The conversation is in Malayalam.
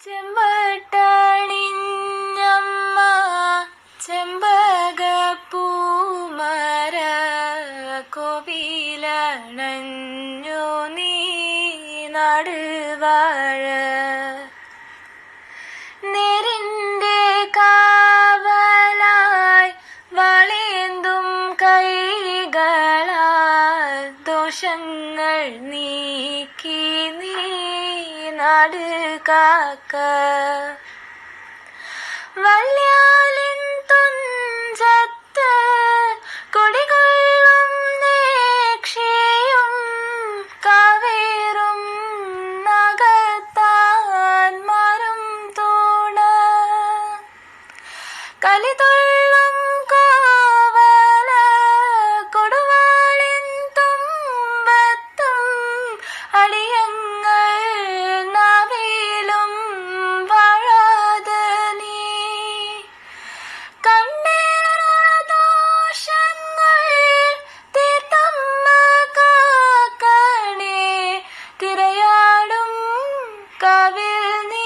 ചെമ്പട്ടണിഞ്ഞമ്മ ചെമ്പകപ്പൂമര കോവിലണഞ്ഞു നീ നടുവാഴ. നേരിന്റെ കാവലായി വളേന്തും കൈകളാൽ ദോഷങ്ങൾ നീക്കി നീ നാട് കാക്ക. വല്യാലിൻ തുഞ്ചത്ത് കൊടികൊള്ളും നേക്ഷിയും കാവേറും നഗത്താന്മാരും തൂണ. കലിതൊള്ളും കോവല കൊടുവാളിൻ തുമ്പത്തും അടിയങ്ങൾ കാവിൽ നീ